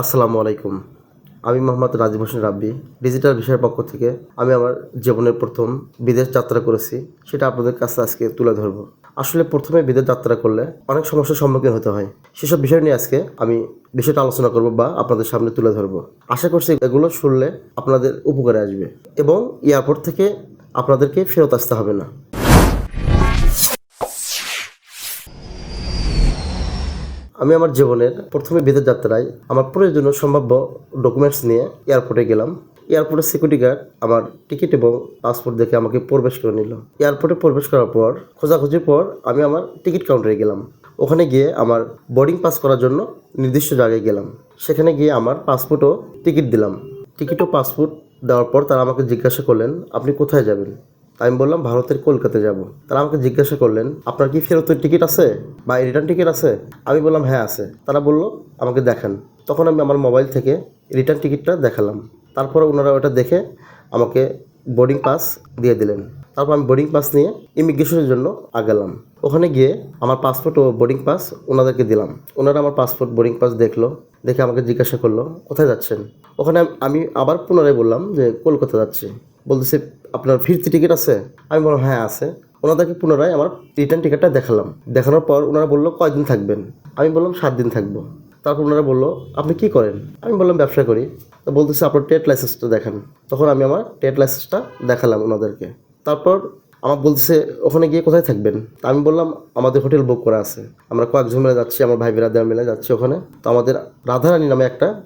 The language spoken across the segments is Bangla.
আসসালামু আলাইকুম। আমি মোহাম্মদ রাজিব হোসেন রাব্বি ডিজিটাল বিষয়ের পক্ষ থেকে আমি আমার জীবনের প্রথম বিদেশ যাত্রা করেছি, সেটা আপনাদের কাছে আজকে তুলে ধরবো। আসলে প্রথমে বিদেশ যাত্রা করলে অনেক সমস্যার সম্মুখীন হতে হয়। সেসব বিষয় নিয়ে আজকে আমি বিষয়টা আলোচনা করব বা আপনাদের সামনে তুলে ধরবো। আশা করছি এগুলো শুনলে আপনাদের উপকারে আসবে এবং এয়ারপোর্ট থেকে আপনাদেরকে ফেরত আসতে হবে না। আমি আমার জীবনের প্রথমে বিদেশ যাত্রায় আমার প্রয়োজনীয় সম্ভাব্য ডকুমেন্টস নিয়ে এয়ারপোর্টে গেলাম। এয়ারপোর্টের সিকিউরিটি গার্ড আমার টিকিট এবং পাসপোর্ট দেখে আমাকে প্রবেশ করে নিল। এয়ারপোর্টে প্রবেশ করার পর, খোঁজাখুঁজির পর আমি আমার টিকিট কাউন্টারে গেলাম। ওখানে গিয়ে আমার বোর্ডিং পাস করার জন্য নির্দিষ্ট জায়গায় গেলাম। সেখানে গিয়ে আমার পাসপোর্ট ও টিকিট দিলাম। টিকিট ও পাসপোর্ট দেওয়ার পর তারা আমাকে জিজ্ঞাসা করলেন, আপনি কোথায় যাবেন? আমি বললাম ভারতের কলকাতা যাব। তারা আমাকে জিজ্ঞাসা করলেন, আপনার কি ফেরতের টিকিট আছে বা রিটার্ন টিকিট আছে? আমি বললাম হ্যাঁ আছে। তারা বলল, আমাকে দেখান। তখন আমি আমার মোবাইল থেকে রিটার্ন টিকিটটা দেখালাম। তারপরে ওনারা ওটা দেখে আমাকে বোর্ডিং পাস দিয়ে দিলেন। তারপর আমি বোর্ডিং পাস নিয়ে ইমিগ্রেশনের জন্য আগালাম। ওখানে গিয়ে আমার পাসপোর্ট ও বোর্ডিং পাস ওনাদেরকে দিলাম। ওনারা আমার পাসপোর্ট, বোর্ডিং পাস দেখল, দেখে আমাকে জিজ্ঞাসা করল, কোথায় যাচ্ছেন? ওখানে আমি আবার পুনরায় বললাম যে, কলকাতা যাচ্ছি। বলতেছে আপনার ফিরতি টিকিট আছে? আমি বললাম হ্যাঁ আছে। ওনাদেরকে পুনরায় আমার রিটার্ন টিকিটটা দেখালাম। দেখানোর পর ওনারা বলল, কয়দিন থাকবেন? আমি বললাম, সাত দিন থাকব। তারপর ওনারা বলল, আপনি কি করেন? আমি বললাম, ব্যবসা করি। তো বলতেছে, আপনার টেট লাইসেন্সটা দেখান। তখন আমি আমার টেট লাইসেন্সটা দেখালাম ওনাদেরকে। তারপর আমার বলতেছে, ওখানে গিয়ে কোথায় থাকবেন? তা আমি বললাম, আমাদের হোটেল বুক করা আছে। আমরা কয়েকজন মিলে যাচ্ছি, আমার ভাই বিরাদার মিলে যাচ্ছি ওখানে। তো আমাদের রাধারানী নামে একটা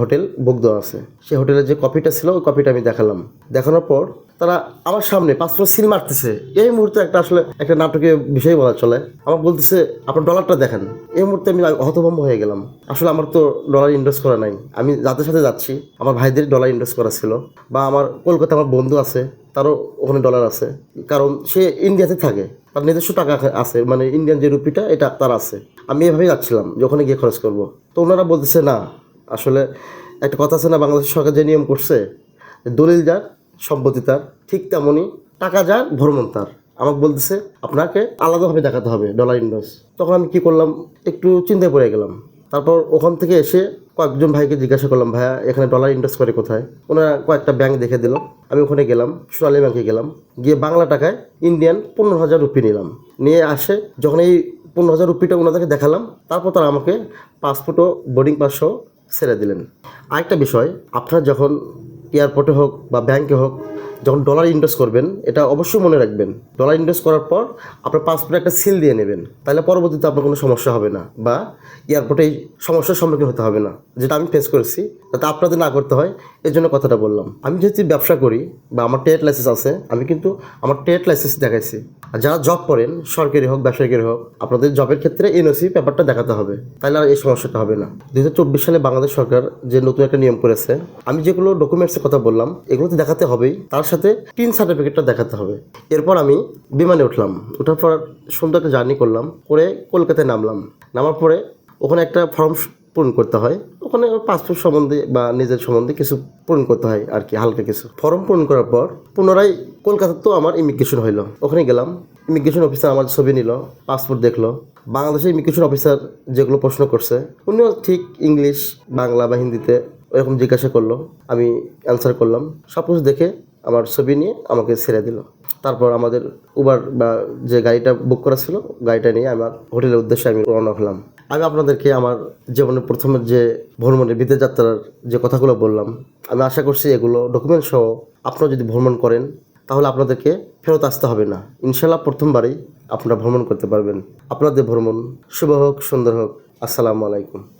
হোটেল বুক দেওয়া আছে। সেই হোটেলের যে কপিটা ছিল, ওই কপিটা আমি দেখালাম। দেখানোর পর তারা আমার সামনে পাসপোর্ট সিল মারতেছে। এই মুহূর্তে একটা আসলে একটা নাটকীয় বিষয় বলা চলে। আমার বলতেছে, আপনার ডলারটা দেখেন। এই মুহূর্তে আমি হতভম্ব হয়ে গেলাম। আসলে আমার তো ডলার ইনভেস্ট করা নাই। আমি যাদের সাথে যাচ্ছি, আমার ভাইদের ডলার ইনভেস্ট করা ছিল বা আমার কলকাতা আমার বন্ধু আছে, তারও ওখানে ডলার আছে। কারণ সে ইন্ডিয়াতে থাকে। তার নিজস্ব টাকা আছে মানে ইন্ডিয়ান যে রুপিটা, এটা তার আছে। আমি এভাবেই যাচ্ছিলাম যে ওখানে গিয়ে খরচ করব। তো ওনারা বলতেছে, না, আসলে একটা কথা আছে না, বাংলাদেশ সরকার যে নিয়ম করছে, দলিল যার সম্পত্তি তার, ঠিক তেমনই টাকা যার, ভ্রমণ তার। আমাকে বলতেছে, আপনাকে আলাদাভাবে দেখাতে হবে ডলার ইনভেস তখন আমি কি করলাম, একটু চিন্তায় পড়ে গেলাম। তারপর ওখান থেকে এসে কয়েকজন ভাইকে জিজ্ঞাসা করলাম, ভাইয়া, এখানে ডলার ইনভেস্ট করে কোথায়? ওনারা কয়েকটা ব্যাংক দেখে দিল। আমি ওখানে গেলাম, সোনালী ব্যাংকে গেলাম। গিয়ে বাংলা টাকায় ইন্ডিয়ান পনেরো হাজার রুপি নিলাম। নিয়ে আসে, যখন এই পনেরো হাজার রুপিটা ওনাদেরকে দেখালাম, তারপর তারা আমাকে পাসপোর্ট ও বোর্ডিং পাস সহ ছেড়ে দিলেন। আরেকটা বিষয়, আপনারা যখন এয়ারপোর্টে হোক বা ব্যাংকে হোক যখন ডলার ইনভেস্ট করবেন, এটা অবশ্যই মনে রাখবেন। ডলার ইনভেস্ট করার পর আপনার পাসপোর্টে একটা সিল দিয়ে নেবেন। তাহলে পরবর্তীতে আপনার কোনো সমস্যা হবে না বা এয়ারপোর্টে সমস্যার সম্মুখীন হতে হবে না, যেটা আমি ফেস করেছি, যাতে আপনাদের না করতে হয়। এর জন্য কথাটা বললাম। আমি যেহেতু ব্যবসা করি বা আমার ট্রেড লাইসেন্স আছে, আমি কিন্তু আমার ট্রেড লাইসেন্স দেখাইছি। আর যারা জব করেন, সরকারি হোক বেসরকারি হোক, আপনাদের জবের ক্ষেত্রে এনওসি পেপারটা দেখাতে হবে। তাহলে আর এই সমস্যাটা হবে না। দু হাজার চব্বিশ সালে বাংলাদেশ সরকার যে নতুন একটা নিয়ম করেছে, আমি যেগুলো ডকুমেন্টসের কথা বললাম এগুলো তো দেখাতে হবেই। তার সাথে টিন সার্টিফিকেটটা দেখাতে হবে। এরপর আমি বিমানে উঠলাম। ওঠার পর সুন্দর একটা জার্নি করলাম, করে কলকাতায় নামলাম। নামার পরে ওখানে একটা ফর্ম পূরণ করতে হয়। ওখানে পাসপোর্ট সম্বন্ধে বা নিজের সম্বন্ধে কিছু পূরণ করতে হয় আর কি, হালকা কিছু। ফর্ম পূরণ করার পর পুনরায় কলকাতা তো আমার ইমিগ্রেশন হইল। ওখানে গেলাম ইমিগ্রেশন অফিসার আমার ছবি নিল পাসপোর্ট দেখল। বাংলাদেশের ইমিগ্রেশন অফিসার যেগুলো প্রশ্ন করছে, উনিও ঠিক ইংলিশ বাংলা বা হিন্দিতে এরকম জিজ্ঞাসা করল। আমি অ্যান্সার করলাম। সব কিছু দেখে আমার ছবি নিয়ে আমাকে ছেড়ে দিল। তারপর আমাদের উবার বা যে গাড়িটা বুক করা ছিল, গাড়িটা নিয়ে আমার হোটেলের উদ্দেশ্যে আমি রওনা হলাম। আমি আপনাদেরকে আমার জীবনের প্রথমের যে ভ্রমণের বিদেশ যাত্রার যে কথাগুলো বললাম, আমি আশা করছি এগুলো ডকুমেন্ট সহ আপনারা যদি ভ্রমণ করেন, তাহলে আপনাদেরকে ফেরত আসতে হবে না। ইনশাল্লাহ প্রথমবারই আপনারা ভ্রমণ করতে পারবেন। আপনাদের ভ্রমণ শুভ হোক, সুন্দর হোক। আসসালামু আলাইকুম।